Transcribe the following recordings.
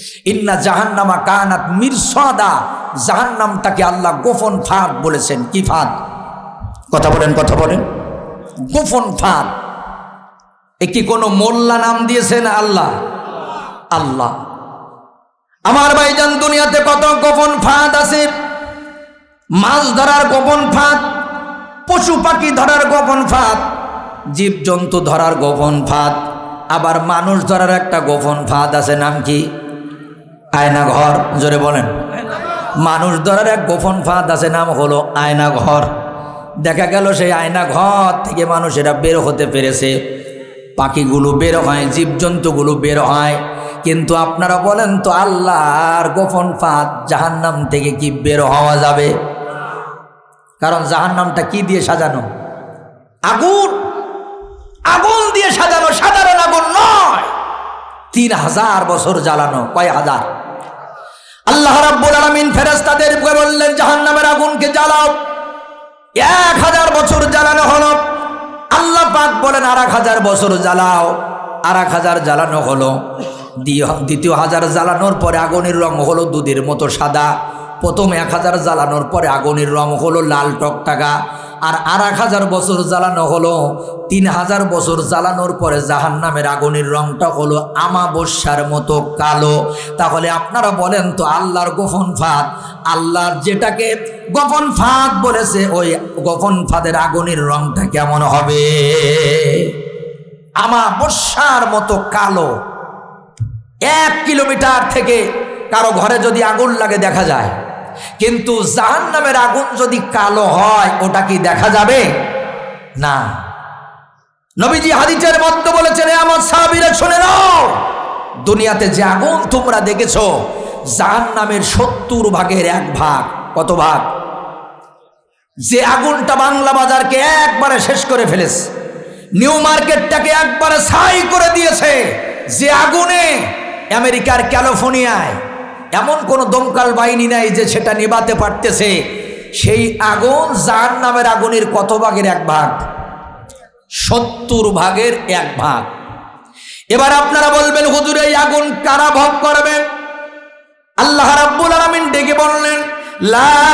ইন্না জাহান্নামা কানাত মিরসাদা। জাহান্নামটাকে আল্লাহ গোপন ফাঁদ বলেছেন। কি ফাঁদ? কথা বলেন কথা বলেন। গোপন ফাঁদ। এ কি কোনো মোল্লা নাম দিয়েছেন আল্লাহ? আল্লাহ। আমার ভাইজান, দুনিয়াতে কত গোপন ফাঁদ আছে? মাছ ধরার গোপন ফাঁদ, পশু পাখি ধরার গোপন ফাঁদ, জীবজন্তু ধরার গোপন ফাঁদ, আবার মানুষ ধরার একটা গোপন ফাঁদ আছে, নাম কি? আয়না ঘর জোরে বলেন। মানুষ ধরার এক গোপন ফাঁদ আছে, নাম হলো আয়না ঘর দেখা গেল সেই আয়না ঘর থেকে মানুষেরা বের হতে পেরেছে। পাখিগুলো বের হয়, জীবজন্তুগুলো বের হয়। কিন্তু আপনারা বলেন তো, আল্লাহর গোপন ফাঁদ জাহান্নাম থেকে কি বের হওয়া যাবে? কারণ জাহান্নামটা কি দিয়ে সাজানো? আগুন! আগুন দিয়ে সাজানো সাধারণ আগুন নয়। তিন হাজার বছর জ্বালানো, কয় হাজার? আল্লাহ রাব্বুল আলামিন ফেরেশতাদেরকে বললেন, জাহান্নামের আগুনকে জ্বালাও। এক হাজার বছর জ্বালানো হলো। আল্লাহ পাক বলেন আর এক হাজার বছর জ্বালাও। আর এক হাজার জ্বালানো হলো। দ্বি- দ্বিতীয় হাজার জ্বালানোর পরে আগুনের রং হলো দুধের মতো সাদা। প্রথম এক হাজার জ্বালানোর পরে আগুনের রং হলো লাল টকটাকা। আর আর এক হাজার বছর জ্বালানো হলো, তিন হাজার বছর জ্বালানোর পরে জাহান নামের আগুনের রংটা হলো আমাবস্যার মতো কালো। তাহলে আপনারা বলেন তো আল্লাহর গোপন ফাঁদ, আল্লাহর যেটাকে গোপন ফাঁদ বলেছে, ওই গোপন ফাঁদের আগুনের রংটা কেমন হবে? আমাবস্যার মতো কালো। এক কিলোমিটার থেকে কারও ঘরে যদি আগুন লাগে দেখা যায়। কিন্তু জাহান নামের আগুন যদি কালো হয়, ওটা কি দেখা যাবে? না। নবীজি হাদিসের মধ্যে বলেছেন আমার সাহাবীরা, শুনে নাও, দুনিয়াতে যে আগুন তোমরা দেখেছ জাহান নামের সত্তর ভাগের এক ভাগ। কত ভাগ? যে আগুনটা বাংলা বাজারকে একবারে শেষ করে ফেলেছে, নিউ মার্কেটটাকে একবারে ছাই করে দিয়েছে, যে আগুনে আমেরিকার ক্যালিফোর্নিয়ায় এমন কোনো দমকাল বাহিনী নাই যে সেটা নিবাতে পারতেছে। সেই আগুন যার নামের আগুনের কত ভাগের এক ভাগ? সত্তর ভাগের এক ভাগ। এবার আপনারা বলবেন, হুজুর, এই আগুন কারা ভোগ করবেন আল্লাহ রাব্বুল আলামিন ডেকে বললেন, লা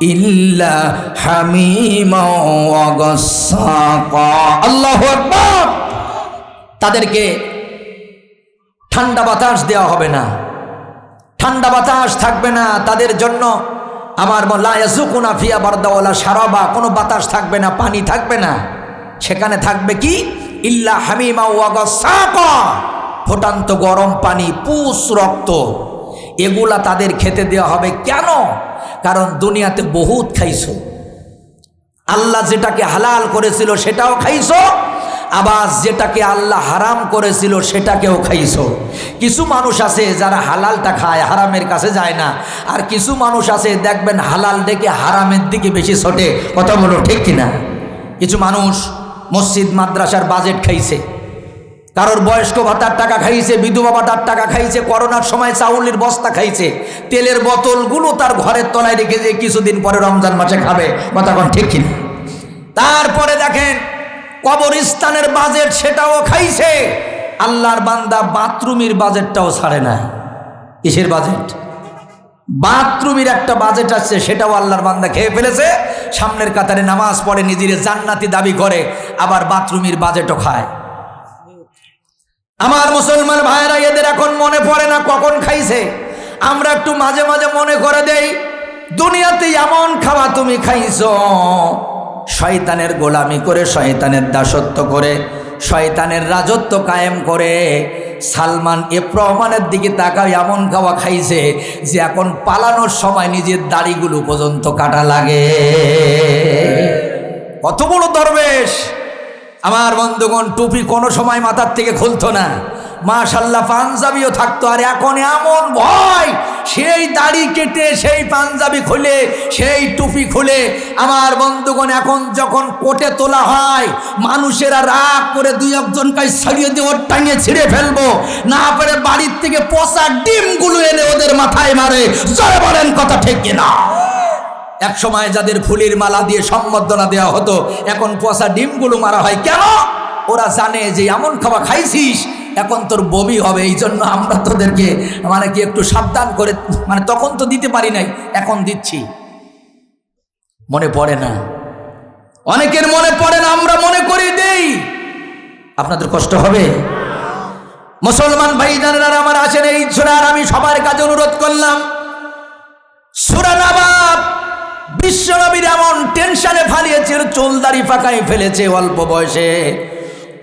ইল্লা হামিমা আল্লাহু তাদেরকে ঠান্ডা বাতাস দেওয়া হবে না। ঠান্ডা বাতাস থাকবে না। তাদের জন্য আমার লায়াজুকুনা ফিয়া বারদাওয়ালা সারাবা কোনো বাতাস থাকবে না, পানি থাকবে না। সেখানে থাকবে কি? ইল্লা হামিমা ওয়াগসাকা ফোটান্ত গরম পানি, পুষ রক্ত। এগুলা তাদের খেতে দেওয়া হবে কেন? কারণ দুনিয়াতে বহুত খাইছো। আল্লাহ যেটাকে হালাল করেছিল সেটাও খাইছো, আবার যেটাকে আল্লাহ হারাম করেছিল সেটাকেও খাইছো। কিছু মানুষ আছে যারা হালালটা খায়, হারামের কাছে যায় না। আর কিছু মানুষ আছে, দেখবেন হালাল ডেকে হারামের দিকে বেশি ছোটে। কথা বলো ঠিক কিনা? কিছু মানুষ মসজিদ, মাদ্রাসার বাজেট খাইছে। কারোর বয়স্ক ভাতার টাকা খাইছে, বিধবা ভাতার টাকা খাইছে, করোনার সময় চাউলের বস্তা খাইছে, তেলের বোতলগুলো তার ঘরের তলায় রেখে যে কিছুদিন পরে রমজান মাসে খাবে। কথা কোন ঠিক কিনা? তারপরে দেখেন, কবরস্থানের বাজেট সেটাও খাইছে, আল্লাহর বান্দা বাথরুমের বাজেটটাও ছাড়ে না কিসের বাজেট বাথরুমের একটা বাজেট আছে, সেটাও আল্লাহর বান্দা খেয়ে ফেলেছে, সামনের কাতারে নামাজ পড়ে, নিজের জান্নাতি দাবি করে, আবার বাথরুমের বাজেটও খায়। আমার মুসলমান ভাইরা এদের এখন মনে পড়ে না কখন খাইছে। আমরা একটু মাঝে মাঝে মনে করে দেই, দুনিয়াতে এমন খাওয়া তুমি খাইছ, শয়তানের গোলামি করে, শয়তানের দাসত্ব করে, শয়তানের রাজত্ব কায়েম করে। সালমান এ প্রমাণের দিকে তাকায় এমন খাওয়া খাইছে যে এখন পালানোর সময় নিজের দাড়িগুলো পর্যন্ত কাটা লাগে। কত বড় দরবেশ! আমার বন্ধুগণ, টুপি কোনো সময় মাথার থেকে খুলতো না। মাশাল্লাহ পাঞ্জাবিও থাকতো। আর এখন এমন ভয়, সেই দাড়ি কেটে সেই পাঞ্জাবি খুলে, সেই টুপি খুলে, আমার বন্ধুগণ, এখন যখন কোটে তোলা হয়, মানুষেরা রাগ করে দুই একজন কাজ ছাড়িয়ে দিয়ে ওর টাঙিয়ে ছিঁড়ে ফেলব। না পারে বাড়ির থেকে পচা ডিমগুলো এনে ওদের মাথায় মারে। জয় বলেন কথা ঠিক কিনা? এক সময় যাদের ফুলের মালা দিয়ে সম্বর্ধনা দেওয়া হতো, এখন পচা ডিমগুলো মারা হয়। কেন? ওরা জানে যে এমন খাবার খাইছিস, এখন তোর বমি হবে, এই জন্য আমরা তোদেরকে মানে কি একটু সাবধান করে মানে তখন তো দিতে পারি নাই, এখন দিচ্ছি। মনে পড়ে না? অনেকের মনে পড়ে না, আমরা মনে করি দেই। আপনাদের কষ্ট হবে? মুসলমান ভাই জানেন আমার আছেন এই সুরার আমি সবার কাছে অনুরোধ করলাম। বিশ্বনবীর এমন টেনশনে ফালিয়েছে চুল দাড়ি ফাঁকাই ফেলেছে অল্প বয়সে।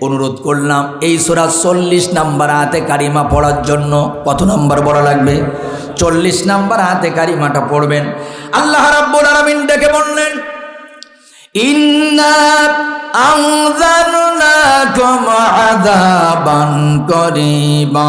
অনুরোধ করলাম, এই সুরা চল্লিশ নাম্বার হাতে কারিমা পড়ার জন্য কত নাম্বার বড় লাগবে? চল্লিশ নাম্বার হাতে কারিমাটা পড়বেন। আল্লাহ রাব্বুল আলামিন ডেকে বললেন, ইন্না আনজারনাকুম আযাবান করিবা।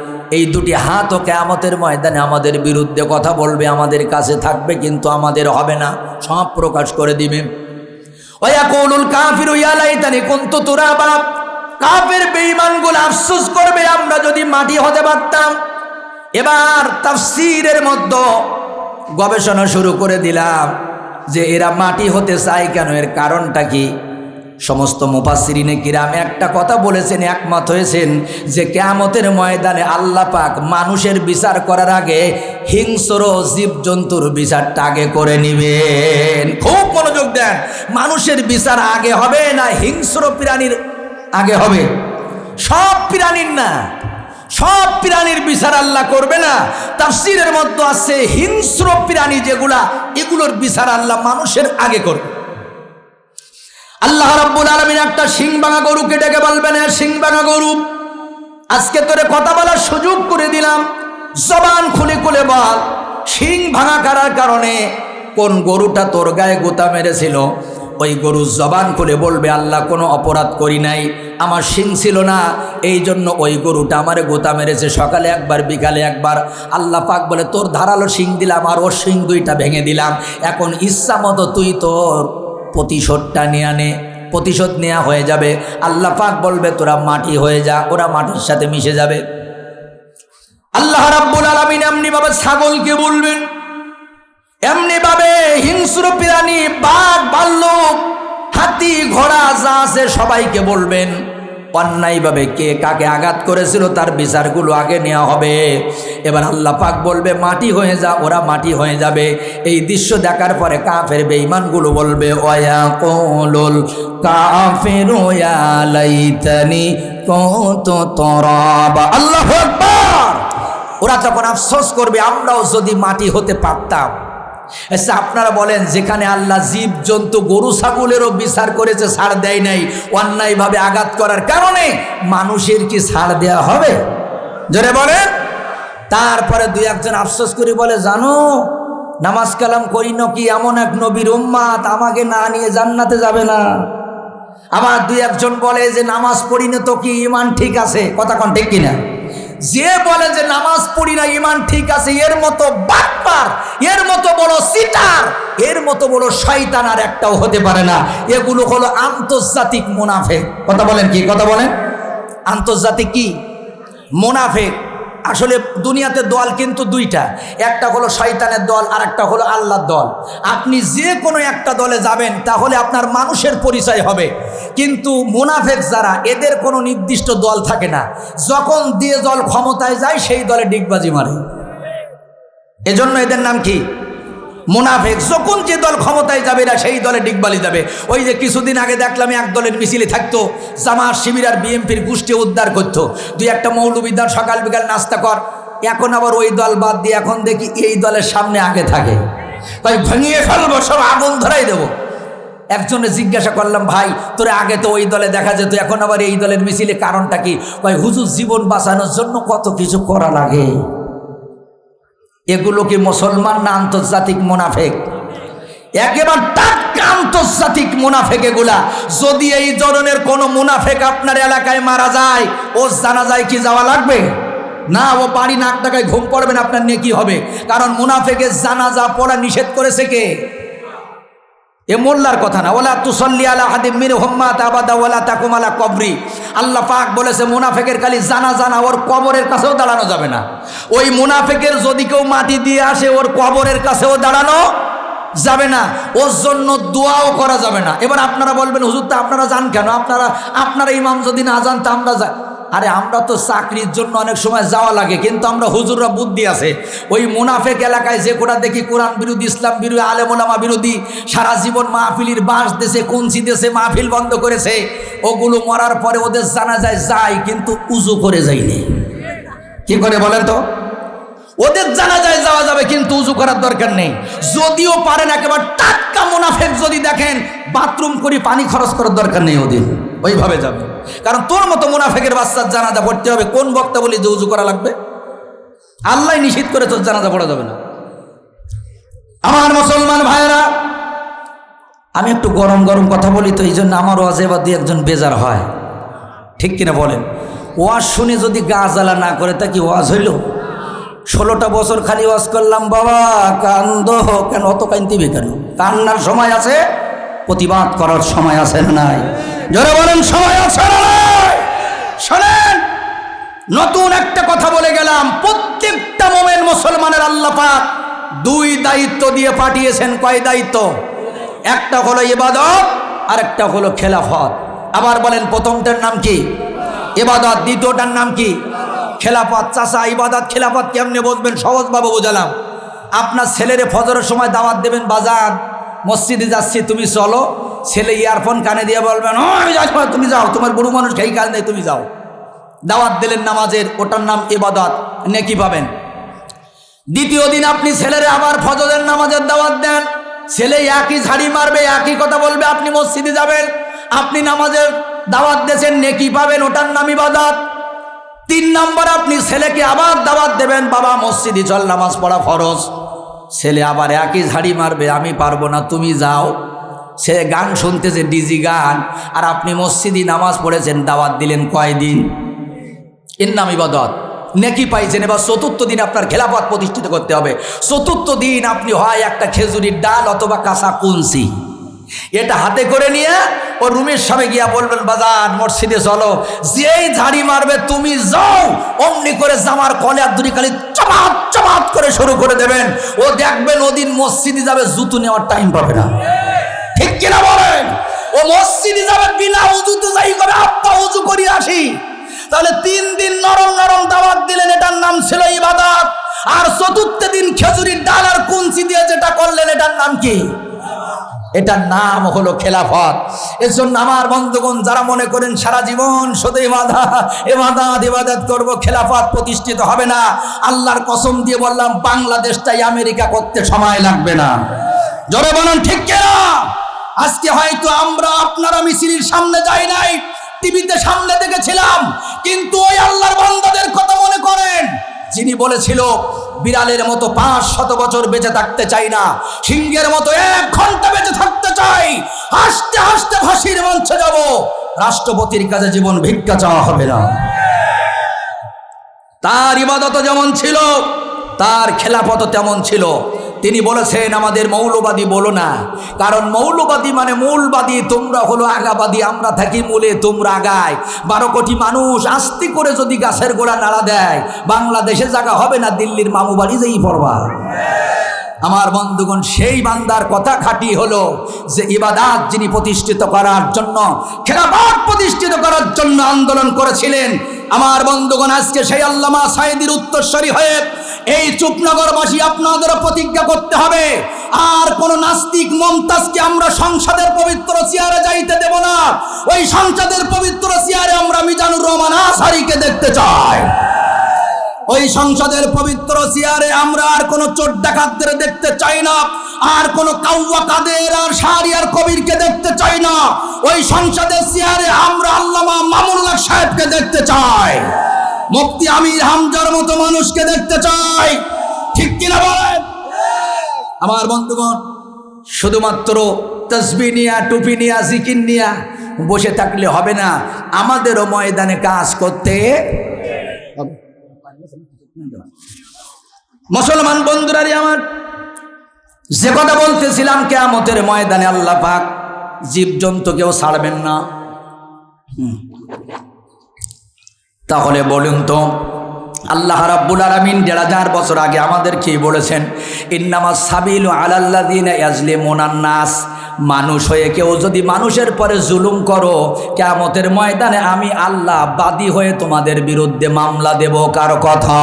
এই দুটি হাত ও কেয়ামতের ময়দানে আমাদের বিরুদ্ধে কথা বলবে, আমাদের কাছে থাকবে, কিন্তু আমাদের হবে না। সব প্রকাশ করে দিবে। ওয়াকুলুল কাফিরু ইয়া লাইতানি কুনতু তুরাবা। কাফের বেঈমানগুলো আফসোস করবে, আমরা যদি মাটি হতে পারতাম। এবার গবেষণা শুরু করে দিলাম যে এরা মাটি হতে চায় কেন, এর কারণটা কি? সমস্ত মুফাসসিরিনে কিরাম একটা কথা বলেছেন, একমত হয়েছেন যে কেয়ামতের ময়দানে আল্লাহ পাক মানুষের বিচার করার আগে হিংস্র জীবজন্তুর বিচারটা আগে করে নিবেন। খুব মনোযোগ দেন, মানুষের বিচার আগে হবে না হিংস্র প্রাণীর আগে হবে? সব প্রাণীর না, সব প্রাণীর বিচার আল্লাহ করবে না। তাফসীরের মধ্যে আছে হিংস্র প্রাণী যেগুলা, এগুলোর বিচার আল্লাহ মানুষের আগে করবে। আল্লাহ রাব্বুল আলামিন একটা ভাঙা গরুকে ডেকে বলবেন শিং ভাঙা গরু, আজকে তোরে কথা বলার সুযোগ করে দিলাম। জবান খুলে খুলে বল, শিং ভাঙা করার কারণে কোন গরুটা তোর গায়ে গোতা মেরেছিল? ওই গরু জবান খুলে বলবে, আল্লাহ, কোনো অপরাধ করি নাই, আমার শিং ছিল না এই জন্য ওই গরুটা আমারে গোতা মেরেছে। সকালে একবার, বিকালে একবার, আল্লাহ পাক বলে, তোর ধারালো শিং দিলাম, আর ওর শিং দুইটা ভেঙে দিলাম। এখন ইচ্ছা মতো তুই তোর প্রতিশোধটা নিয়ে আনে, প্রতিশোধ নেওয়া হয়ে যাবে। আল্লাহ পাক বলবে, তোরা মাটি হয়ে যা, ওরা মাটির সাথে মিশে যাবে। আল্লাহ রাব্বুল আলামিন এমনি ভাবে ছাগলকে বলবেন এমনি ভাবে হিংস্র প্রাণী, বাঘ ভাল্লুক হাতি, ঘোড়া যা আছে সবাইকে বলবেন। অন্যায়ভাবে কে কাকে আঘাত করেছিল তার বিচারগুলো আগে নেওয়া হবে। এবার আল্লাহ পাক বলবে, মাটি হয়ে যা, ওরা মাটি হয়ে যাবে। এই দৃশ্য দেখার পরে কাফের বেঈমানগুলো বলবে ওয়া কৌলুল কাফের লাইতানি কত তরাবা। আল্লাহ ওরা তখন আফসোস করবে, আমরাও যদি মাটি হতে পারতাম। আচ্ছা আপনারা বলেন, যেখানে আল্লাহ জীব, জন্তু, গরু, ছাগলেরও বিচার করেছে, ছাড় দেয় নাই, অন্যায়ভাবে আঘাত করার কারণে মানুষের কি ছাড় দেওয়া হবে? জোরে বলেন। তারপরে দুই একজন আফসোস করে বলে, জানো, নামাজ কালাম করি কি এমন এক নবীর উম্মাত আমাকে না নিয়ে জান্নাতে যাবে না। আবার দুই একজন বলে যে, নামাজ পড়ি না তো কি ইমান ঠিক আছে, কথা কন ঠিক কিনা? যে বলে যে নামাজ পড়ি না ইমান ঠিক আছে, এর মতো বাটপার, এর মতো বড় সিটার, এর মতো বড় শয়তান আর একটাও হতে পারে না। এগুলো হলো আন্তর্জাতিক মুনাফেক। কথা বলেন কি? কথা বলেন। আন্তর্জাতিক কি? মুনাফেক। আসলে দুনিয়াতে দল কিন্তু দুইটা। একটা হলো শয়তানের দল আর একটা হলো আল্লাহর দল। আপনি যে কোনো একটা দলে যাবেন, তাহলে আপনার মানুষের পরিচয় হবে। কিন্তু মুনাফেক যারা, এদের কোনো নির্দিষ্ট দল থাকে না। যখন দিয়ে দল ক্ষমতায় যায়, সেই দলে ডিগবাজি মারে। এজন্য এদের নাম কি? মুনাফেক। যখন যে দল ক্ষমতায় যাবে না, সেই দলে ডিগবালি যাবে। ওই যে কিছুদিন আগে দেখলাম এক দলের মিছিলে থাকতো জামার শিবির আর বিএমপির গোষ্ঠী উদ্ধার করতো। দুই একটা মৌলবিদ্যার সকাল বিকাল নাস্তা কর। এখন আবার ওই দল বাদ দিয়ে এখন দেখি এই দলের সামনে আগে থাকে। তাই ভেঙিয়ে ফেলব, সব আগুন ধরাই দেবো। একজনে জিজ্ঞাসা করলাম, ভাই, তোরে আগে তো ওই দলে দেখা যেত, এখন আবার এই দলের মিছিলে কারণটা কি? ভাই হুজুর, জীবন বাঁচানোর জন্য কত কিছু করা লাগে। এগুলো কি মুসলমান না আন্তর্জাতিক মুনাফেক? একেবারে টাক একটা আন্তর্জাতিক মুনাফেক এগুলা। যদি এই ধরনের কোনো মুনাফেক আপনার এলাকায় মারা যায় ও জানা যায় কি যাওয়া লাগবে? না, ও বাড়ি নাক টাকায় ঘুম পড়বেন আপনার নিয়ে কি হবে? কারণ মুনাফেকের জানাজা পড়া নিষেধ করেছে কে? এ মোল্লার কথা না। ওলা তুসল্লি আলা হাদিম মির হোম্মাত আবাদা ওলা তাকুমালা কবরি। আল্লাহ পাক বলেছে, মুনাফেকের খালি জানা জানা ওর কবরের কাছেও দাঁড়ানো যাবে না। ওই মুনাফেকের যদি কেউ মাটি দিয়ে আসে, ওর কবরের কাছেও দাঁড়ানো যাবে না। ওর জন্য দোয়াও করা যাবে না। এবার আপনারা বলবেন, হুজুর, তা আপনারা যান কেন? আপনারা আপনারা ইমাম যদি না জান তা আমরা যাই আরে আমরা তো চাকরির জন্য অনেক সময় যাওয়া লাগে, কিন্তু আমরা হুজুররা বুদ্ধি আছে। ওই মুনাফেক এলাকায় যে কোটা দেখি কোরআন বিরোধী, ইসলাম বিরোধী আলেমোলামা বিরোধী, সারা জীবন মাহফিলির বাঁশ দেশে কঞ্চি দেশে মাহফিল বন্ধ করেছে, ওগুলো মরার পরে ওদের জানা যায় যায় কিন্তু উজু করে যায়নি। কি করে বলেন তো? ওদের জানা যায় যাওয়া যাবে, কিন্তু উজু করার দরকার নেই। যদিও পারেন একেবারে টাটকা মুনাফেক যদি দেখেন, বাথরুম করি পানি খরচ করার দরকার নেই ওদের। ওইভাবে যাবে। কারণ তোর মতো মুনাফেকের বাচ্চার জানাজা পড়তে হবে, কোন বক্তা বলি যে উজু করা লাগবে? আল্লাহ নিষিদ্ধ করে তোর জানাজা পড়া যাবে না। আমার মুসলমান ভাইয়েরা, আমি একটু গরম গরম কথা বলি তো, এই জন্য আমার ওয়াজে বা দুই একজন বেজার হয়। ঠিক কিনা বলেন? ওয়াজ শুনে যদি গা জ্বালা না করে, তা কি ওয়াজ হইল? ষোলোটা বছর খালি ওয়াজ করলাম, বাবা, কান্দ কেন? অত কান্দিবে কেন? কান্নার সময় আছে? প্রতিবাদ করার সময় আছে না নাই? জোরে বলেন, সময় আছে শোনেন, নতুন একটা কথা বলে গেলাম। প্রত্যেকটা মোমেন মুসলমানের আল্লাহ দুই দায়িত্ব দিয়ে পাঠিয়েছেন। কয় দায়িত্ব? একটা হলো ইবাদত আর একটা হলো খেলাফত। আবার বলেন, প্রথমটার নাম কি? এবাদত দ্বিতীয়টার নাম কি? খেলাফত। চাষা ইবাদত, খেলাফত কেমনে বসবেন সহজভাবে বোঝালাম। আপনার ছেলেরে ফজরের সময় দাওয়াত দেবেন বাজার। মসজিদে যাচ্ছি তুমি চলো। ছেলে ইয়ারফোন কানে দিয়ে বলবেন "ও, তুমি যাও তোমার বুড়ো মানুষ খেয়ে কাজ নেই তুমি যাও। দাওয়াত দিলেন নামাজের ওটার নাম ইবাদত। নেকি পাবেন। দ্বিতীয় দিন আপনি ছেলেরে আবার ফজরের নামাজের দাওয়াত দেন। ছেলে একই ঝাড়ি মারবে একই কথা বলবে আপনি মসজিদে যাবেন আপনি নামাজের দাওয়াত দিয়েছেন নেকি পাবেন ওটার নাম ইবাদত। তিন নম্বর আপনি ছেলেকে আবার দাওয়াত দেবেন বাবা মসজিদে চল নামাজ পড়া ফরজ। ছেলে আবার একই ঝাড়ি মারবে, আমি পারব না, তুমি যাও। সে গান শুনতেছে ডিজি গান, আর আপনি মসজিদি নামাজ পড়েছেন, দাওয়াত দিলেন কয়দিন? এর নাম ইবাদত। নেকি পাইছেন, এবার চতুর্থ দিন আপনার খেলাফত প্রতিষ্ঠিত করতে হবে। চতুর্থ দিন আপনি হয় একটা খেজুরির ডাল অথবা কাঁচা কুলসি এটা হাতে করে নিয়ে ও রুমের সামনে গিয়া বলবেন বাজার মসজিদে চলো। যেই ঝাড়ি মারবে, তুমি যাও। অমনি করে জামার কলে আর দুটি খালি চপাত চপাত করে শুরু করে দেবেন। ও দেখবেন ওদিন মসজিদে যাবে, জুতো নেওয়ার টাইম পাবে না। ঠিক কিনা বলেন? ও মসজিদে যাবে, বিনা উজুতে যাই করে আপ্পা উজু করি আসি। তাহলে তিন দিন নরম নরম দাওয়াত দিলেন, এটার নাম ছিল ইবাদত। আর চতুর্থ দিন খেজুরির ডাল আর কুঞ্চি দিয়ে যেটা করলেন, এটার নাম কি? এটার নাম হলো খেলাফত। এর জন্য আমার বন্ধুগণ, যারা মনে করেন সারা জীবন শুধু ইবাদা, ইবাদাত, ইবাদত করব, খেলাফত প্রতিষ্ঠিত হবে না। আল্লাহর কসম দিয়ে বললাম, বাংলাদেশটাই আমেরিকা করতে সময় লাগবে না। জোরে বলেন, ঠিক কেনা? আজকে হয়তো আমরা আপনারা মিছিলির সামনে যাই নাই, টিভিতে সামনে দেখেছিলাম, কিন্তু ওই আল্লাহর বান্দাদের কথা যিনি বলেছিল, বিড়ালের মতো পাঁচ শত বছর বেঁচে থাকতে চাই না। সিংহের মতো এক ঘণ্টা বেঁচে থাকতে চাই। হাসতে হাসতে ফাঁসির মঞ্চে যাব। রাষ্ট্রপতির কাছে জীবন ভিক্ষা চাওয়া হবে না। তার ইবাদত যেমন ছিল, তার খেলাপথ তেমন ছিল। তিনি বলেছেন, আমাদের মৌলবাদী বলো না। কারণ মৌলবাদী মানে মূলবাদী। তোমরা হলো আগাবাদী। আমরা থাকি মূলে, তোমরা আগায়। বারো কোটি মানুষ আস্তি করে যদি গাছের গোড়া নাড়া দেয়, বাংলাদেশে জায়গা হবে না, দিল্লির মামু বাড়ি যেই পড়বা। আমার বন্ধুগণ, সেই বান্দার কথা খাটি হলো যে ইবাদাত যিনি প্রতিষ্ঠিত করার জন্য, খেলাফত প্রতিষ্ঠিত করার জন্য আন্দোলন করেছিলেন। আমার বন্ধুগণ, আজকে সেই আল্লামা সাইদির উত্তরস্বরী হয়ে এই চুপনগরবাসী আপনাদেরও প্রতিজ্ঞা করতে হবে। আর কোন নাস্তিক মমতাজকে আমরা সংসদের পবিত্র চেয়ারে যাইতে দেব না। ওই সংসদের পবিত্র চেয়ারে আমরা মিজানুর রহমান আসারিকে দেখতে চাই। ওই সংসদের পবিত্র চেয়ারে আমরা আর কোনো চোর ডাকাতদের দেখতে চাই না, আর কোনো কাউয়া কাদের আর শাহরিয়ার কবিরকে দেখতে চাই না। ওই সংসদের চেয়ারে আমরা আল্লামা মামুল্লাহ সাহেবকে দেখতে চাই, মুফতি আমির হামজার মতো মানুষকে দেখতে চাই। ঠিক কিনা বলেন? আমার বন্ধুগণ, শুধুমাত্র তসবি নিয়া, টুপি নিয়া, জিকির নিয়া বসে থাকলে হবে না। আমাদেরও ময়দানে কাজ করতে। মুসলমান বন্ধুরারি আমার, যে কথা বলতেছিলাম কেয়ামতের ময়দানে আল্লাহ পাক জীবজন্তুকেও ছাড়বেন না। তাহলে বলুন তো, আল্লাহ রাব্বুল আলামিন দেড় হাজার বছর আগে আমাদের কি বলেছেন ইন্নামা সাবিল আলাল্লাদিন ইয়াজলিমুনান নাস মানুষ হয়ে কেউ যদি মানুষের পরে জুলুম করো, কেয়ামতের ময়দানে আমি আল্লাহ বাদী হয়ে তোমাদের বিরুদ্ধে মামলা দেব, কার কথা?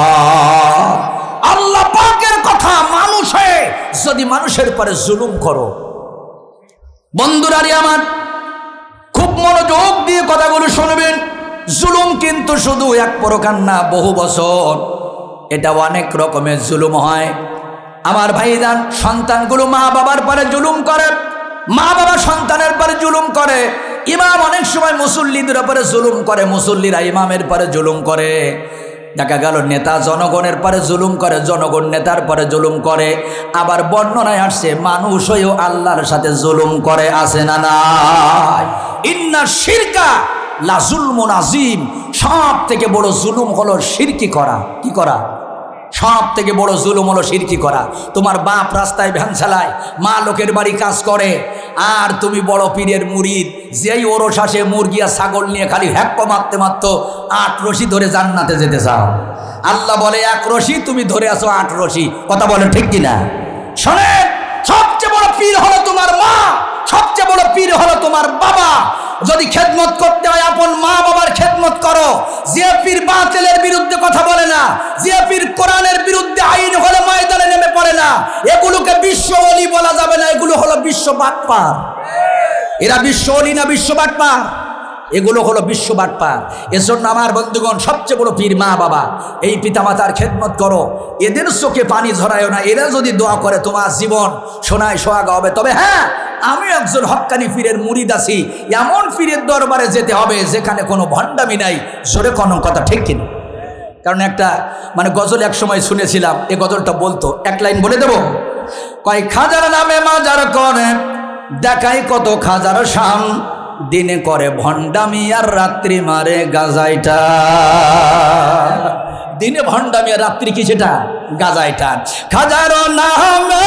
আল্লাহ পাকের কথা, মানুষ হয়ে যদি মানুষের পরে জুলুম করো। বন্ধুরারি আমার, খুব মনোযোগ দিয়ে কথাগুলো শুনবেন। জুলুম কিন্তু শুধু এক প্রকার না, বহু বছর। এটা অনেক রকমের জুলুম হয়। আমার ভাইজান, সন্তানগুলো মা বাবার পরে জুলুম করে। মা বাবা সন্তানের পরে জুলুম করে। ইমাম অনেক সময় মুসল্লিদের উপরে জুলুম করে, মুসল্লিরা ইমামের পরে জুলুম করে। দেখা গেল নেতা জনগণের পরে জুলুম করে, জনগণ নেতার পরে জুলুম করে। আবার বর্ণনায় আসছে, মানুষ হয়েও আল্লাহর সাথে জুলুম করে আসে না নাই? ইন্না শিরকা লাজুলমুন আজিম সব থেকে বড় জুলুম হলো শিরকি করা। কি করা? সব থেকে বড় জুলুম হলো সিরকি করা। তোমার বাপ রাস্তায় ভ্যান চালায়, মা লোকের বাড়ি কাজ করে, আর তুমি বড় পীরের মুরিদ, যেই ওরস আসে মুরগি আর ছাগল নিয়ে খালি হ্যাপ্প মারতে মারত আট রশি ধরে জান্নাতে যেতে চাও। আল্লাহ বলে, এক রশি, তুমি ধরে আসো আট রশি। কথা বলে ঠিক কিনা? শোনেন, সবচেয়ে বড় পীর হলো তোমার মা। সবচেয়ে বড় পীর হলো তোমার বাবা। যদি খেদমত করতে হয়, আপন মা বাবার খেদমত করো। যে পীর বাতিলের বিরুদ্ধে কথা বলে না, যে পীর কোরআনের বিরুদ্ধে আইন হলে ময়দানে নেমে পড়ে না, এগুলোকে বিশ্ব অলি বলা যাবে না, এগুলো হলো বিশ্ব বাটপার। এরা বিশ্ব অলি না বিশ্ব বাটপার? এগুলো হলো বিশ্ব বাটপার। এজন্য আমার বন্ধুগণ, সবচেয়ে বড় পীর মা বাবা, এই পিতামাতার খেদমত করো। এদের চোখে পানি ঝরায় না, এরা যদি দোয়া করে, তোমার জীবন সোনায় সোহাগা হবে। তবে হ্যাঁ আমি একজন হক্কানি পীরের মুরিদ আছি। এমন পীরের দরবারে যেতে হবে যেখানে কোনো ভণ্ডামি নাই। সরে কোনো কথা ঠিক কিনা? কারণ একটা মানে গজল এক সময় শুনেছিলাম, এ গজলটা বলতো। এক লাইন বলে দেব? কয়, খাজার নামে মাজার করে, দেখাই কত খাজার শাম দিনে করে ভণ্ডামি আর রাত্রি মারে গাজাইটা। দিনে ভণ্ডামি আর রাত্রি কি সেটা? গাজাইটা। নামে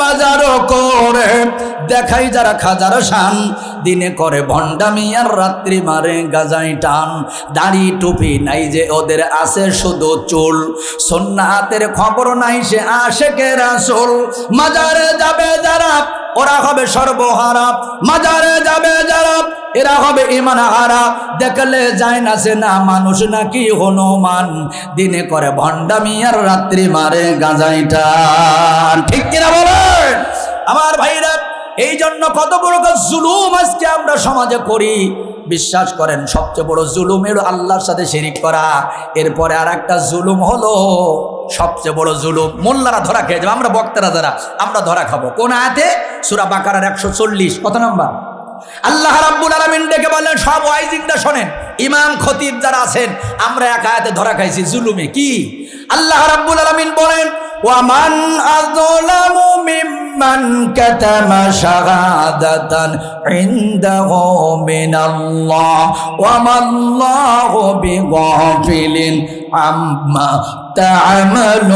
মাজারো করে, দেখাই যারা দিনে করে ভণ্ডামি আর রাত্রি মারে গাজাই টান দাড়ি টুপি নাই যে ওদের আছে শুধু চুল। সন্ন্যাতের খবর নাই সে আসে কে রাসুল। মাজারে যাবে যারা, ওরা হবে সর্বহারা। মাজারে যাবে এরা হবে ইমান হারা দেখলে যায় না সে না মানুষ নাকি হনুমান। দিনে করে ভণ্ডামি আর রাত্রি মারে গাঁজাইটা। ঠিক কিনা বলেন? আমার ভাইরা এই জন্য কত বড় জুলুম আজকে আমরা সমাজে করি। বিশ্বাস করেন, সবচেয়ে বড় জুলুম এর আল্লাহর সাথে শিরিক করা। এরপরে আর একটা জুলুম হলো, সবচেয়ে বড় জুলুম, মোল্লারা ধরা খেয়ে যাবে। আমরা বক্তারা যারা, আমরা ধরা খাব। কোন আয়াতে? সুরা বাকারার একশো চল্লিশ। কত নাম্বার? আল্লাহ রাব্বুল আলামিন ডেকে বললেন, সব ওয়াইজিংটা শোনেন, ইমাম খতিব যারা আছেন, আমরা এক আয়াতে ধরা খাইছি, জুলুমে কি? আল্লাহ রাব্বুল আলামিন বলেন, ওয়ামান আযলামু মিম্মান কাতামা শাহাদাতান ইনদাহু মিনাল্লাহ, ওয়ামাল্লাহু বিগাফিলিন আম্মা তা'মালুন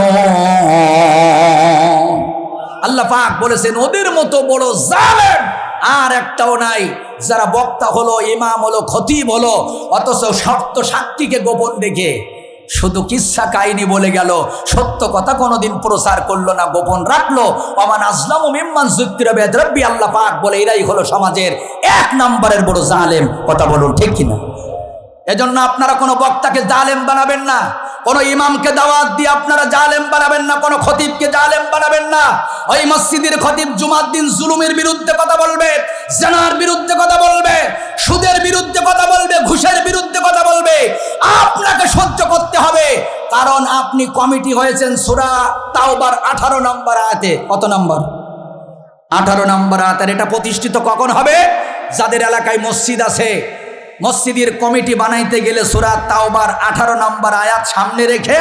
আল্লাহ পাক বলেছেন, ওদের মতো বড় জালেম আর একটাও নাই। যারা বক্তা হলো, ইমাম হলো, খতিব হলো, অথচ শর্ত সাক্ষীকে গোপন রেখে শুধু কিসা কাহিনী বলে গেল, সত্য কথা কোনোদিন প্রচার করল না, গোপন রাখল। অমান আসলাম মিম্মান বেদ্রব্বি আল্লাহ পাক বলে, এরাই হলো সমাজের এক নম্বরের বড় জালেম। কথা বলুন ঠিক কিনা? এজন্য আপনারা কোনো বক্তাকে জালেম বানাবেন না। কোনো ইমামকে দাওয়াত দিয়ে আপনারা জালেম বানাবেন না, কোনো খতিবকে জালেম বানাবেন না। ওই মসজিদের খতিব জুমার দিন জুলুমের বিরুদ্ধে কথা বলবে, জেনার বিরুদ্ধে কথা বলবে, সুদের বিরুদ্ধে কথা বলবে, ঘুষের বিরুদ্ধে কথা বলবে। আপনাকে সহ্য করতে হবে। কারণ আপনি কমিটি হয়েছেন সুরা তাওবার আঠারো নম্বর আয়াতে। কত নম্বর? আঠারো নম্বর আয়াতের এটা প্রতিষ্ঠিত কখন হবে? যাদের এলাকায় মসজিদ আছে মসজিদের কমিটি বানাইতে গেলে সুরাত তাওবার আঠারো নম্বর আয়াত সামনে রেখে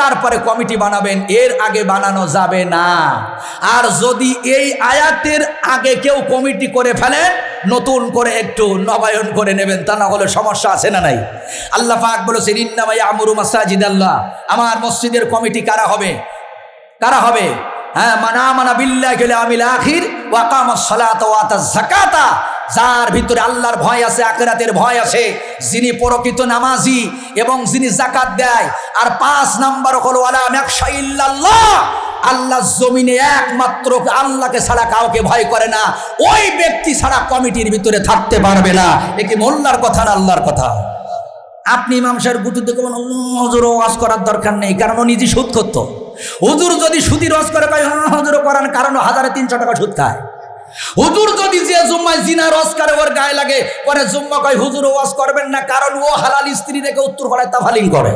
তারপরে কমিটি বানাবেন, এর আগে বানানো যাবে না। আর যদি এই আয়াতের আগে কেউ কমিটি করে ফেলেন নতুন করে একটু নবায়ন করে নেবেন, তা না হলে সমস্যা আছে না নাই? আল্লাহ পাক বলেছেন ইন্নামাই আমরু মাসাজিদ আল্লাহ আমার মসজিদের কমিটি কারা হবে? কারা হবে? হ্যাঁ মানা মানা বিল্লাহ গেলে আমিল আখির ওয়াকামা সালাত ওয়াতা যার ভিতরে আল্লাহর ভয় আছে, আখেরাতের ভয় আছে, যিনি প্রকৃত নামাজি এবং যিনি জাকাত দেয়, আর পাঁচ নাম্বার হলো আলাম একশা ইল্লাল্লাহ আল্লাহ জমিনে একমাত্র আল্লাহকে ছাড়া কাউকে ভয় করে না, ওই ব্যক্তি ছাড়া কমিটির ভিতরে থাকতে পারবে না। এ কি মোল্লার কথা না আল্লাহর কথা? আপনি সাহেব গুতুর দেখে বলেন, হজুর ওয়াজ করার দরকার নেই, কারণ ও নিজে সুদ করতো। হুজুর যদি সুদি রস করে হজুর, করার কারণ ও হাজারে তিনশো টাকা সুদ খায়। হুজুর যদি যে জুম্মায় জিনা রস করে ওর গায়ে লাগে, পরে জুম্মা কয়, হুজুর, ওয়াজ করবেন না, কারণ ও হালাল স্ত্রী রেখে উত্তর পাড়ায় তাফালিং করে।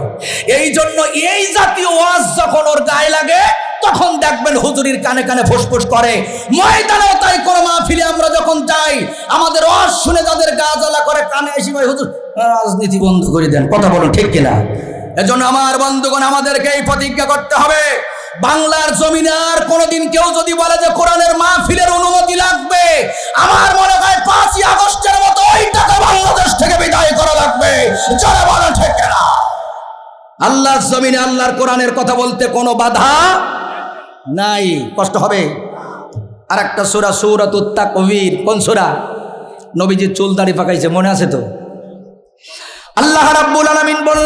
এই জন্য এই জাতীয় ওয়াজ যখন ওর গায়ে লাগে, তখন দেখবেন হুজুরির কানে কানে ফুসফুস করে। ময়দানেও তাই কোনো মাহফিলে আমরা যখন যাই, আমাদের ওয়াজ শুনে যাদের গা জ্বালা করে, কানে এসে ভাই হুজুর, রাজনীতি বন্ধ করে দেন। কথা বলুন ঠিক কিনা? এজন্য আমার বন্ধুগণ, আমাদেরকে এই প্রতিজ্ঞা করতে হবে। বাংলার জমিনে আর কোনোদিন কেউ যদি বলে যে কোরআনের মাহফিলের অনুমতি লাগবে, আমার মনে হয় পাঁচই আগস্টের মতো ওই টাকা বাংলাদেশ থেকে বিদায় করা লাগবে। যারা বলে, ঠিক না আল্লাহর জমিনে আল্লাহর কোরআনের কথা বলতে কোনো বাধা নাই। কষ্ট হবে? আর একটা সুরা সুরাত উত্তা কবির কোন সুরা? নবীজির চুল দাড়ি পাকাইছে মনে আছে তো? আল্লাহ রাব্বুল আলামিন বললেন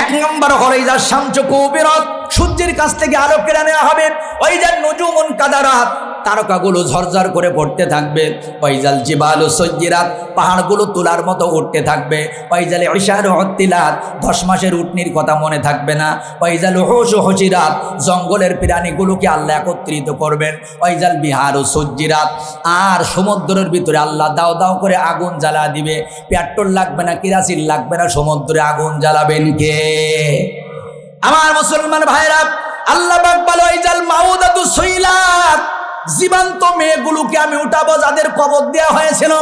এক নম্বর হলো যার শামচকু বিরত সূর্যের কাছ থেকে আলো কেড়ে নেওয়া হবে। ওই যার নজুমন কাদারাত, তারকাগুলো ঝরঝর করে পড়তে থাকবে। ওইজাল জিবালু সজ্জিরাত, পাহাড়গুলো তোলার মতো উঠতে থাকবে। ওইজালে ঐশার হত্তিলাত দশ মাসের উটনির কথা মনে থাকবে না। ওইজাল হোস হসিরাত জঙ্গলের প্রাণীগুলোকে আল্লাহ একত্রিত করবেন। ওইজাল বিহার ও সজ্জিরাত, আর সমুদ্রের ভিতরে আল্লাহ দাও দাও করে আগুন জ্বালা দিবে। পেট্রোল লাগবে না, কিরাসিন লাগবে না, সমুদ্রে আগুন জ্বালাবেন। কে আমার মুসলমান ভাইরা আল্লাহ জাল ওইজাল মাউদাতু সইলাত। জীবন্ত মেয়েগুলোকে আমি উঠাবো, যাদের কবর দেওয়া হয়েছিল।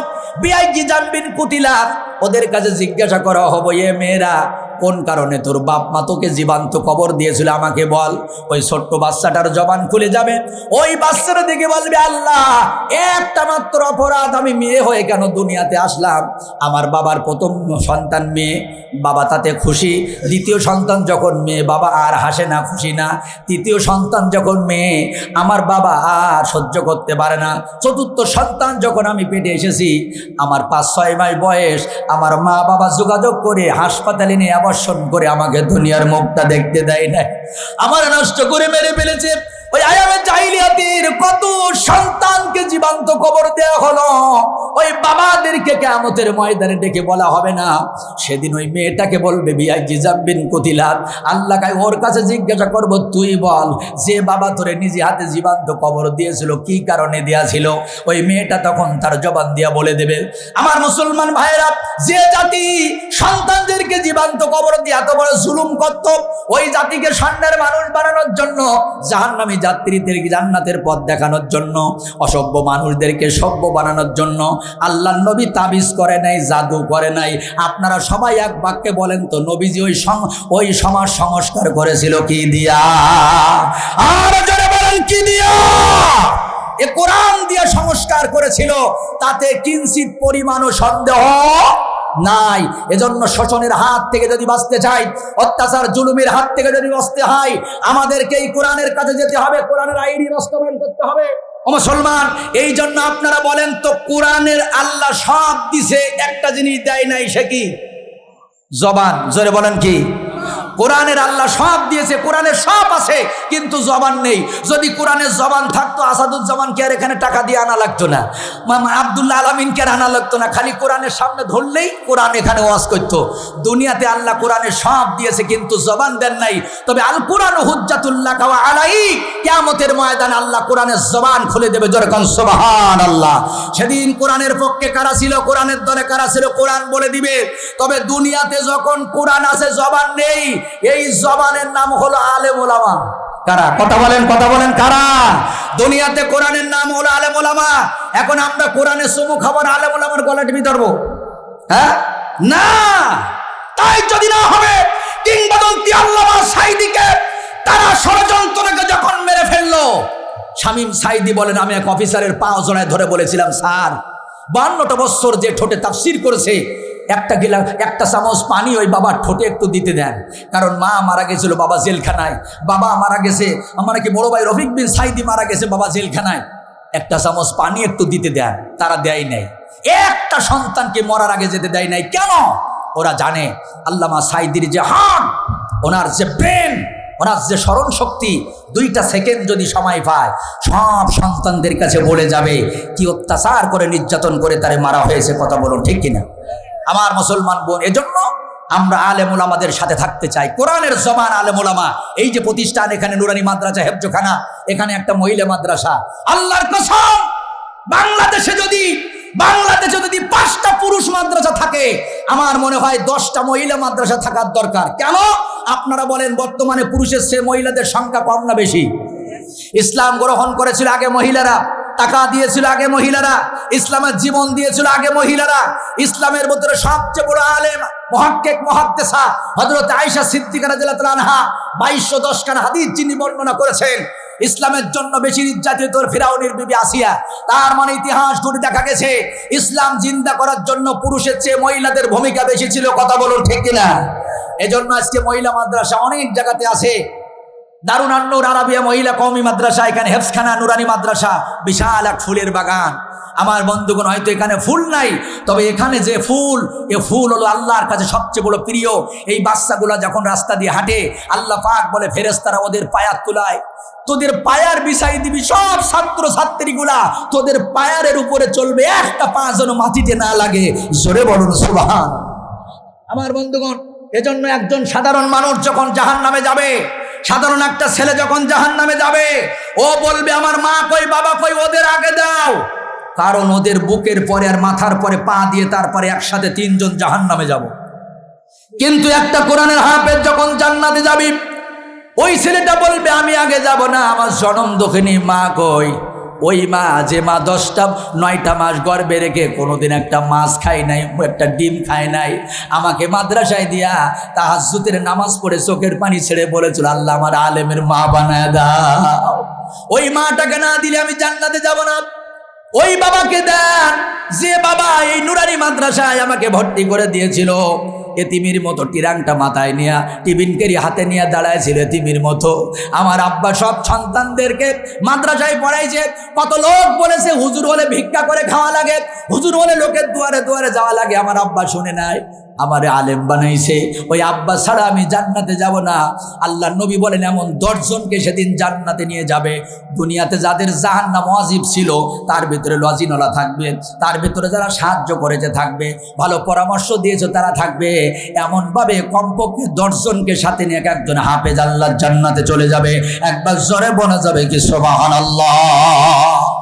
বিআইজি জানবিন কুতিলাত ওদের কাছে জিজ্ঞাসা করা হব, এ মেয়েরা কোন কারণে তোর বাপ মা তোকে জীবান্ত কবর দিয়েছিল আমাকে বল। ওই ছোট্ট বাচ্চাটার জবান খুলে যাবে। ওই বাচ্চাটা দেখে বলবে, আল্লাহ, একটা মাত্র অপরাধ আমি মেয়ে হয়ে কেন দুনিয়াতে আসলাম? আমার বাবার প্রথম সন্তান মেয়ে, বাবা তাতে খুশি। দ্বিতীয় সন্তান যখন মেয়ে, বাবা আর হাসে না, খুশি না। তৃতীয় সন্তান যখন মেয়ে, আমার বাবা আর সহ্য করতে পারে না। চতুর্থ সন্তান যখন আমি পেটে এসেছি, আমার পাঁচ ছয় মাস বয়স, আমার মা বাবা যোগাযোগ করে হাসপাতালে নিয়ে আবর্ষণ করে আমাকে দুনিয়ার মুখটা দেখতে দেয় নাই। আমার নষ্ট করে মেরে ফেলেছে। ওই আয়ামে জাহিলিয়াতের কত সন্তানকে জীবন্ত কবর দেওয়া হলো। ওই বাবাদেরকে কেমতের ময়দানে ডেকে বলা হবে না। সেদিন ওই মেয়েটাকে বলবে আল্লাহ কাই ওর কাছে জিজ্ঞাসা করব, তুই বল, যে বাবা ধরে নিজে হাতে জীবন্ত কবর দিয়েছিল, কি কারণে দিয়েছিল ওই মেয়েটা তখন তার জবান দিয়া বলে দেবে, আমার মুসলমান ভাইয়েরা, যে জাতি সন্তানদেরকে জীবান্ত কবর দিয়ে এত বড় জুলুম করত, ওই জাতিকে স্বর্ণের মানুষ বানানোর জন্য জাহান্নামী যাত্রীদেরকে জান্নাতের পথ দেখানোর জন্য, অসভ্য মানুষদেরকে সভ্য বানানোর জন্য। আল্লাহ নবী তাবিজ করে নাই, জাদু করে নাই। আপনারা সবাই এক বাক্যে বলেন তো, নবীজি ওই ওই সমাজ সংস্কার করেছিল কি দিয়া? বলেন, কি দিয়া? এ কোরআন দিয়ে সংস্কার করেছিল, তাতে কিঞ্চিত পরিমাণও সন্দেহ নাই। এজন্য শোষণের হাত থেকে যদি বাঁচতে চাই, অত্যাচার, জুলুমের হাত থেকে যদি বাঁচতে হয়, আমাদেরকে এই কোরআনের কাছে যেতে হবে, কোরআনের আইনি বাস্তবায়ন করতে হবে। ও মুসলমান এই জন্য আপনারা বলেন তো, কোরআনের আল্লাহ সব দিছে, একটা জিনিস দেয় নাই সে কি? জবান, জোরে বলেন কি? কোরআনের আল্লাহ সব দিয়েছে, কোরআনের সব আছে, কিন্তু জবান নেই। যদি কোরআনের জবান থাকতো আসাদুজ্জামানকে আর এখানে টাকা দিয়ে আনা লাগতো না? মামা আবদুল্লাহ আলমিনকে আর আনা লাগতো না? খালি কোরআনের সামনে ধরলেই কোরআন এখানে ওয়াজ করতো। দুনিয়াতে আল্লাহ কোরআনের সব দিয়েছে, কিন্তু জবান দেন নাই। তবে আল কোরআন হুজ্জাতুল্লাহ কাওয়া আলাই কেয়ামতের ময়দান আল্লাহ কোরআনের জবান খুলে দেবে যেরকম সোবাহান আল্লাহ সেদিন কোরআনের পক্ষে কারা ছিল? কোরআনের দলে কারা ছিল? কোরআন বলে দিবে। তবে দুনিয়াতে যখন কোরআন আছে, জবান নেই। এই জবানের নাম হলো আলেম ওলামা কারা? কথা বলেন কথা বলেন, কারা? দুনিয়াতে কোরআনের নাম হলো আলেম ওলামা এখন আমরা কোরআনের সমু খাবার আলেম গলা টিপি ধরবো। হ্যাঁ? না! তাই যদি না হবে, কিংবদন্তি আল্লামা সাইদিকে তারা ষড়যন্ত্রকে যখন মেরে ফেলল, শামীম সাইদি বলেন, আমি এক অফিসারের পা জড়ায় ধরে বলেছিলাম, স্যার, বান্নটা বছর যে ঠোঁটে তাফসির করেছে একটা গিলা, একটা চামচ পানি ওই বাবার ঠোঁটে একটু দিতে দেন। কারণ মা মারা গেছিল বাবা জেলখানায়। বাবা মারা গেছে, আমার কি বড় ভাই রফিক বিন সাইদি মারা গেছে বাবা জেলখানায়? একটা চামচ পানি একটু দিতে দেন, তারা দেয় নাই। একটা সন্তানকে মরার আগে যেতে দেয় নাই, কেন? ওরা জানে, আল্লামা সাইদির যে হান ওনার যে ব্রেন ওনার যে স্মরণ শক্তি দুইটা সেকেন্ড যদি সময় পায়, সব সন্তানদের কাছে বলে যাবে, কি অত্যাচার করে নির্যাতন করে তারে মারা হয়েছে, কথা বলুন ঠিক কিনা? আমার মুসলমান বোন, এজন্য আমরা আলেমুল আমাদের সাথে থাকতে চাই। কোরআনের জমান আলেমুলামা এই যে প্রতিষ্ঠান এখানে নুরানি মাদ্রাসা হেফজোখানা, এখানে একটা মহিলা মাদ্রাসা। আল্লাহর কসম, বাংলাদেশে যদি বাংলাদেশে যদি পাঁচটা পুরুষ মাদ্রাসা থাকে, আমার মনে হয় দশটা মহিলা মাদ্রাসা থাকার দরকার। কেন? আপনারা বলেন, বর্তমানে পুরুষের সে মহিলাদের সংখ্যা কম না বেশি? ইসলাম গ্রহণ করেছিল আগে মহিলারা। টাকা দিয়েছিল আগে মহিলারা, ইসলামের জীবন দিয়েছিল আগে মহিলারা। ইসলামের ভিতরে সবচেয়ে বড় আলেম, মহাক্কেক মহাদ্দেশা হজরত আয়সা সিদ্দিকারা জেলা আনহা, বাইশশো দশ খান হাদিস যিনি বর্ণনা করেছেন, ইসলামের জন্য বেশি নির্যাতিত ফিরাউনির বিবি আসিয়া, তার মানে ইতিহাস ঘুরে দেখা গেছে, ইসলাম জিন্দা করার জন্য পুরুষের চেয়ে মহিলাদের ভূমিকা বেশি ছিল, কথা বলুন ঠিক কিনা? এজন্য আজকে মহিলা মাদ্রাসা অনেক জায়গাতে আছে দারুণ আন্নুর মহিলা কওমি মাদ্রাসা, এখানে হেফসখানা নুরানি মাদ্রাসা, বিশাল এক ফুলের বাগান। আমার বন্ধুগণ, হয়তো এখানে ফুল নাই, তবে এখানে যে ফুল, এ ফুল হলো আল্লাহর কাছে সবচেয়ে বড় প্রিয়। এই বাচ্চাগুলা যখন রাস্তা দিয়ে হাঁটে, আল্লাহ পাক বলে ফেরেস্তারা ওদের পায়ার তুলায় তোদের পায়ার বিষয় দিবি, সব ছাত্র ছাত্রীগুলা তোদের পায়ারের উপরে চলবে, একটা পা যেন মাটিতে না লাগে। জোরে বলুন সুবাহান আমার বন্ধুগণ, এজন্য একজন সাধারণ মানুষ যখন জাহান নামে যাবে সাধারণ একটা ছেলে যখন জাহান নামে যাবে, ও বলবে, আমার মা কই, বাবা কই, ওদের আগে দাও। কারণ ওদের বুকের পরে আর মাথার পরে পা দিয়ে তারপরে একসাথে তিনজন জাহান নামে যাব। কিন্তু একটা কোরআনের হাফেজ যখন জান্নাতে যাবি, ওই ছেলেটা বলবে, আমি আগে যাব না, আমার জনম দক্ষিণী, মা কই? ওই মা, যে মা দশটা, নয়টা মাস গর্বে রেখে কোনোদিন একটা মাছ খাই নাই, একটা ডিম খায় নাই। আমাকে মাদ্রাসায় দিয়া তাহাজুতের নামাজ পড়ে চোখের পানি ছেড়ে বলেছিল, আল্লাহ আমার আলেমের মা বানায় দাও। ওই মাটাকে না দিলে আমি জান্নাতে যাব না। ওই বাবাকে দেন। যে বাবা এই নুরানি মাদ্রাসায় আমাকে ভর্তি করে দিয়েছিল। এতিমির মতো টিরাংটা মাথায় নিয়া টিফিনকেরি হাতে নিয়ে দাঁড়ায়ছিল এতিমির মতো। আমার আব্বা সব সন্তানদেরকে মাদ্রাসায় পড়াইছে। কত লোক বলেছে, হুজুর হলে ভিক্ষা করে খাওয়া লাগে। হুজুর হলে লোকের দুয়ারে দুয়ারে যাওয়া লাগে। আমার আব্বা শুনে নাই। আমারে আলেম বানাইছে। ওই আব্বা ছাড়া আমি জান্নাতে যাব না। আল্লাহ নবী বলেন, এমন দশজনকে সেদিন জান্নাতে নিয়ে যাবে। দুনিয়াতে যাদের জাহান নাম অজীব ছিল, তার ভিতরে লজিনলা থাকবে। তার ভিতরে যারা সাহায্য করেছে থাকবে। ভালো পরামর্শ দিয়েছে তারা থাকবে। এমনভাবে কমপক্ষে দশজনকে সাথে নিয়ে এক একজন হাফেজ আল্লাহ জান্নাতে চলে যাবে। একবার জ্বরে বনা যাবে কি সোবাহান আল্লাহ